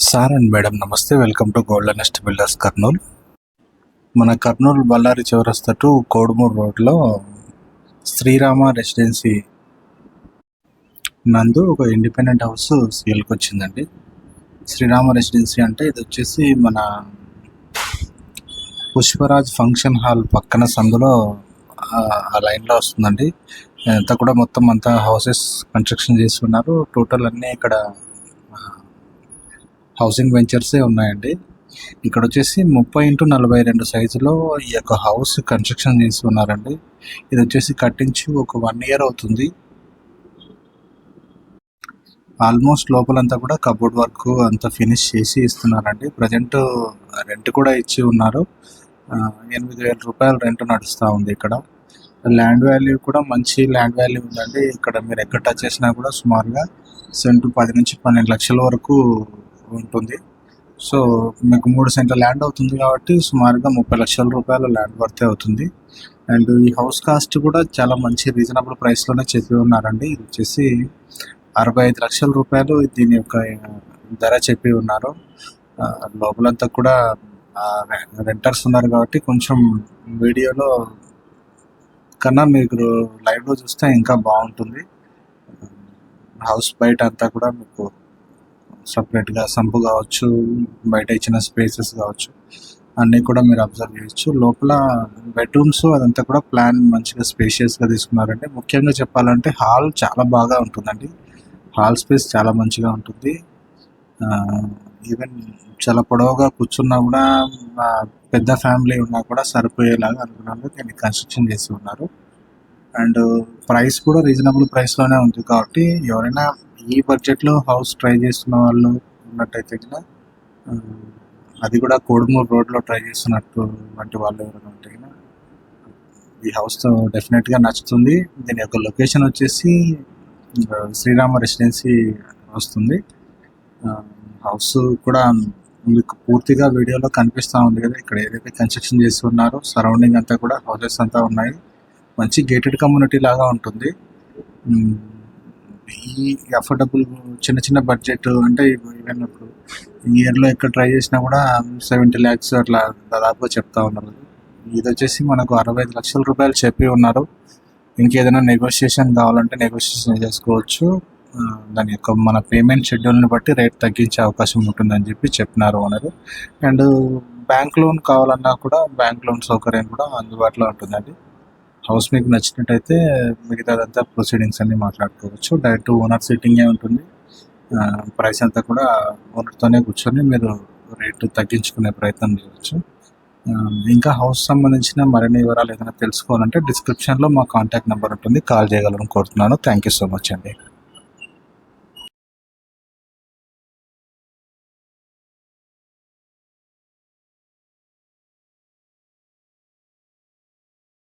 Sir and madam నమస్తే. Welcome to gold nest builders Kurnool. మన కర్నూలు బళ్ళారి చౌరస్తా టు కోడుమూరు రోడ్లో శ్రీరామ రెసిడెన్సీ నందు ఒక ఇండిపెండెంట్ హౌస్ సేల్కి వచ్చిందండి. శ్రీరామ రెసిడెన్సీ అంటే ఇది వచ్చేసి మన పుష్పరాజ్ ఫంక్షన్ హాల్ పక్కన సందులో ఆ- లైన్లో వస్తుందండి. అంతా కూడా మొత్తం అంతా హౌసెస్ కన్స్ట్రక్షన్ చేసి ఉన్నారు. టోటల్ అన్నీ ఇక్కడ హౌసింగ్ వెంచర్సే ఉన్నాయండి. ఇక్కడ వచ్చేసి ముప్పై ఇంటూ నలభై రెండు సైజులో ఈ యొక్క హౌస్ కన్స్ట్రక్షన్ చేసి ఉన్నారండి ఇది వచ్చేసి కట్టించి ఒక వన్ ఇయర్ అవుతుంది. ఆల్మోస్ట్ లోపలంతా కూడా కబోర్డ్ వర్క్ అంతా ఫినిష్ చేసి ఇస్తున్నారండి. ప్రజెంట్ రెంట్ కూడా ఇచ్చి ఉన్నారు. ఎనిమిది వేల రూపాయలు రెంట్ నడుస్తూ ఉంది ఇక్కడ. ల్యాండ్ వాల్యూ కూడా మంచి ల్యాండ్ వాల్యూ ఉందండి. ఇక్కడ మీరు ఎక్కడ టచ్ చేసినా కూడా సుమారుగా సెంటు పది నుంచి పన్నెండు లక్షల వరకు ఉంటుంది. సో మీకు మూడు సెంట్ల ల్యాండ్ అవుతుంది కాబట్టి సుమారుగా ముప్పై లక్షల రూపాయల ల్యాండ్ వర్తే అవుతుంది. అండ్ ఈ హౌస్ కాస్ట్ కూడా చాలా మంచి రీజనబుల్ ప్రైస్లోనే చెప్పి ఉన్నారండి. ఇది వచ్చేసి అరవై ఐదు లక్షల రూపాయలు దీని యొక్క ధర చెప్పి ఉన్నారు. లోపలంతా కూడా రెంటర్స్ ఉన్నారు కాబట్టి కొంచెం వీడియోలో కన్నా మీకు లైవ్లో చూస్తే ఇంకా బాగుంటుంది. హౌస్ బయట అంతా కూడా మీకు సపరేట్గా సంపు కావచ్చు బయట ఇచ్చిన స్పేసెస్ కావచ్చు అన్నీ కూడా మీరు అబ్జర్వ్ చేయొచ్చు. లోపల బెడ్రూమ్స్ అదంతా కూడా ప్లాన్ మంచిగా స్పేషియస్గా తీసుకున్నారండి. ముఖ్యంగా చెప్పాలంటే హాల్ చాలా బాగా ఉంటుందండి. హాల్ స్పేస్ చాలా మంచిగా ఉంటుంది. ఈవెన్ చాలా పొడవుగా కూర్చున్నా కూడా పెద్ద ఫ్యామిలీ ఉన్నా కూడా సరిపోయేలాగా అనుకున్నాను దీన్ని కన్స్ట్రక్షన్ చేసి ఉన్నారు. అండ్ ప్రైస్ కూడా రీజనబుల్ ప్రైస్లోనే ఉంది కాబట్టి ఎవరైనా ఈ బడ్జెట్లో హౌస్ ట్రై చేస్తున్న వాళ్ళు ఉన్నట్టయితే కనుక అది కూడా కోడుమూరు రోడ్లో ట్రై చేస్తున్నట్టు వంటి వాళ్ళు ఎవరైనా ఉంటే ఈ హౌస్ డెఫినెట్గా నచ్చుతుంది. దీని యొక్క లొకేషన్ వచ్చేసి శ్రీరామ రెసిడెన్సీ వస్తుంది. హౌస్ కూడా మీకు పూర్తిగా వీడియోలో కనిపిస్తూ ఉంది కదా ఇక్కడ ఏదైతే కన్స్ట్రక్షన్ చేసి ఉన్నారో సరౌండింగ్ అంతా కూడా హౌసెస్ అంతా ఉన్నాయి. మంచి గేటెడ్ కమ్యూనిటీ లాగా ఉంటుంది. ఈ అఫోర్డబుల్ చిన్న చిన్న బడ్జెట్ అంటే ఈవెన్ ఇప్పుడు ఇయర్లో ఎక్కడ ట్రై చేసినా కూడా సెవెంటీ ల్యాక్స్ అట్లా దాదాపుగా చెప్తా ఉన్నారు. ఇది వచ్చేసి మనకు అరవై ఐదు లక్షల రూపాయలు చెప్పి ఉన్నారు. ఇంకేదైనా నెగోషియేషన్ కావాలంటే నెగోషియేషన్ చేసుకోవచ్చు. దాని యొక్క మన పేమెంట్ షెడ్యూల్ని బట్టి రేట్ తగ్గించే అవకాశం ఉంటుందని చెప్పి చెప్పినారు ఓనర్ అండ్ బ్యాంక్ లోన్ కావాలన్నా కూడా బ్యాంక్ లోన్ సౌకర్యం కూడా అందుబాటులో ఉంటుందండి. హౌస్ మీకు నచ్చినట్టయితే మిగతాదంతా ప్రొసీడింగ్స్ అన్ని మాట్లాడుకోవచ్చు. డైరెక్ట్ ఓనర్ సిట్టింగే ఉంటుంది. ప్రైస్ అంతా కూడా ఓనర్తోనే కూర్చొని మీరు రేటు తగ్గించుకునే ప్రయత్నం చేయవచ్చు ఇంకా హౌస్ సంబంధించిన మరిన్ని వివరాలు ఏదైనా తెలుసుకోవాలంటే డిస్క్రిప్షన్లో మా కాంటాక్ట్ నెంబర్ ఉంటుంది. కాల్ చేయగలను కోరుతున్నాను. థ్యాంక్ యూ సో మచ్ అండి.